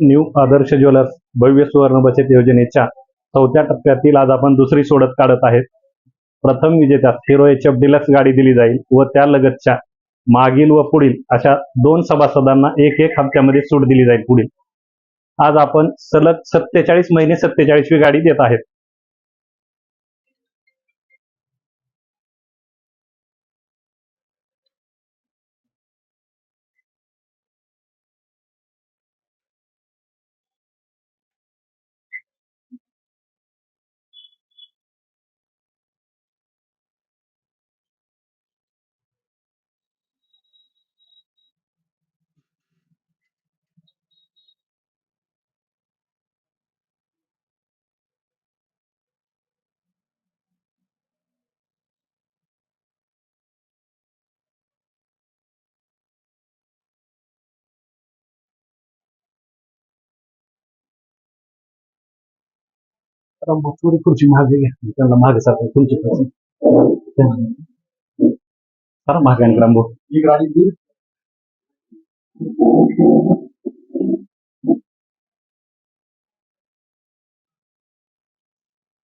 New Adarsh jewellers भव्य सुवर्ण बचत योजनेच्या चौथ्या टप्प्यातील आज आपण दुसरी सोडत काढत आहेत. प्रथम विजेत्यास हिरो एच एफ डिलक्स गाडी दिली जाईल व त्या लगतच्या मागील व पुढील अशा दोन सभासदांना एक एक हप्त्यामध्ये सूट दिली जाईल पुढील. आज आपण सलग सत्तेचाळीस महिने सत्तेचाळीसवी गाडी देत आहेत. थोडी खुर्ची मागे घ्या त्यांना मागे सारखं खुर्ची सर मागे आणि रामभाऊ.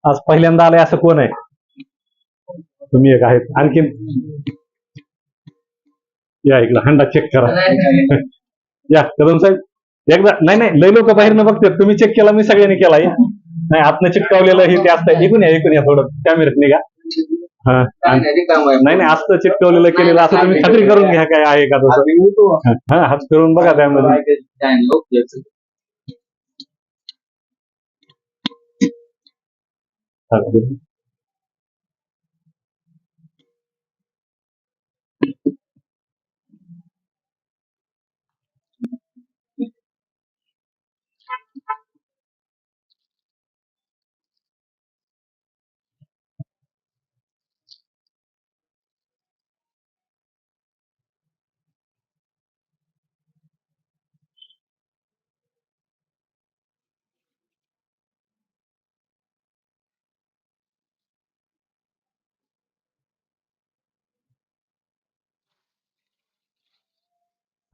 आज पहिल्यांदा आलाय असं कोण आहे? तुम्ही एक आहेत. आणखीन? या इकडं हंडा चेक करा. या कदम साहेब एकदा नाही नाही लय लोक बाहेर न बघतात. तुम्ही चेक केला मी सगळ्यांनी केला या नाही आतनं चिटकावलेलं हे ते असतं ऐकून या ऐकून या थोडं. कॅमेऱ्यात निघा. हा नाही नाही असतं चिटकवलेलं केलेलं असं तुम्ही खात्री करून घ्या काय आहे का तसं. हा हात फिरून बघा त्यामध्ये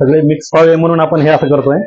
सगळे मिक्स व्हावे म्हणून आपण हे असं करतोय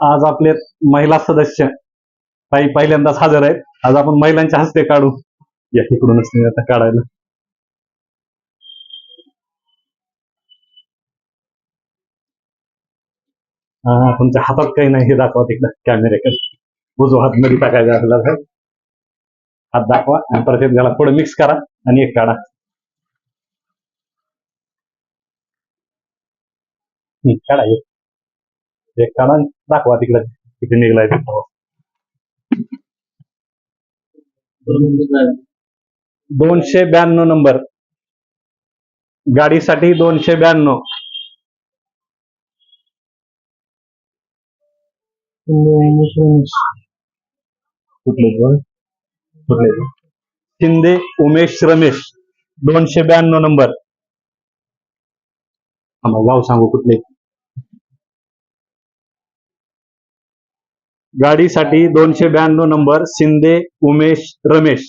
आज आपले महिला सदस्य काही पहिल्यांदाच हजर आहेत. आज आपण महिलांच्या हस्ते काढू. या इकडूनच आता काढायला. हा तुमच्या हातात काही नाही हे दाखवा तिकडं कॅमेऱ्याकडे उजवा हात मध्ये टाकायचा आपल्याला. हात दाखवा आणि परत त्याला थोडं मिक्स करा आणि एक काढा. काढा एक. एक काढा दाखवा तिकडे किती निघलाय दोनशे ब्याण्णव नंबर. गाडीसाठी दोनशे ब्याण्णव. कुठले शिंदे उमेश रमेश. दोनशे ब्याण्णव नंबर. आम्हाला गाव सांगू कुठले? गाडीसाठी दोनशे ब्याण्णव नंबर शिंदे उमेश रमेश.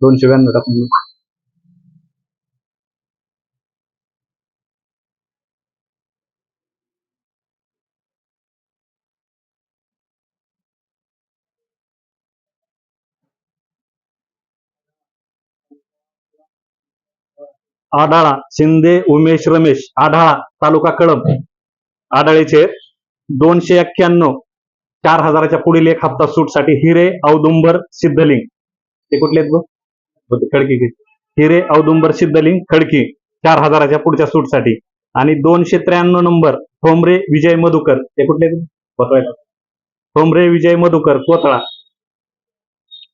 दोनशे ब्याण्णव टाकून आढाळा शिंदे उमेश रमेश आढाळा तालुका कळम आढाळीचे दोनशे एक्क्याण्णव चार हजाराच्या पुढील एक हप्ता सूटसाठी हिरे औदुंबर सिद्धलिंग. ते कुठले आहेत खडकी हिरे औदुंबर सिद्धलिंग खडकी चार हजाराच्या पुढच्या सूटसाठी. आणि दोनशे त्र्याण्णव नंबर ठोंबरे विजय मधुकर. ते कुठले आहेत? ठोंबरे विजय मधुकर कोथळा